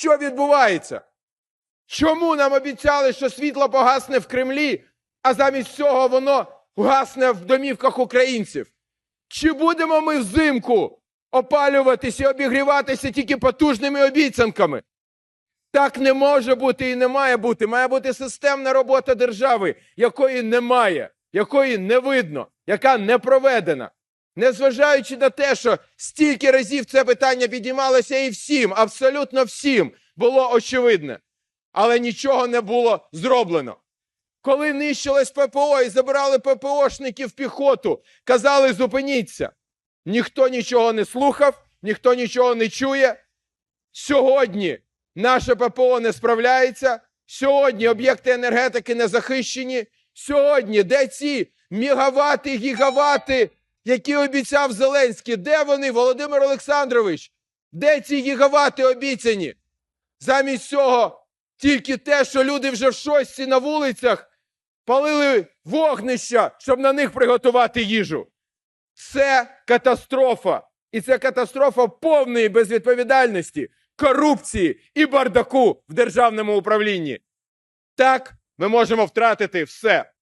Що відбувається? Чому нам обіцяли, що світло погасне в Кремлі, а замість цього воно гасне в домівках українців? Чи будемо ми взимку опалюватися і обігріватися тільки потужними обіцянками? Так не може бути і не має бути. Має бути системна робота держави, якої немає, якої не видно, яка не проведена. Незважаючи на те, що стільки разів це питання підіймалося і всім, абсолютно всім було очевидне, але нічого не було зроблено. Коли нищилось ППО і забирали ППОшників піхоту, казали зупиніться. Ніхто нічого не слухав, ніхто нічого не чує. Сьогодні наше ППО не справляється. Сьогодні об'єкти енергетики не захищені. Сьогодні де ці мегавати, гігавати, які обіцяв Зеленський? Де вони, Володимир Олександрович? Де ці гігавати обіцяні? Замість цього тільки те, що люди вже в шостці на вулицях палили вогнища, щоб на них приготувати їжу. Це катастрофа. І це катастрофа повної безвідповідальності, корупції і бардаку в державному управлінні. Так, ми можемо втратити все.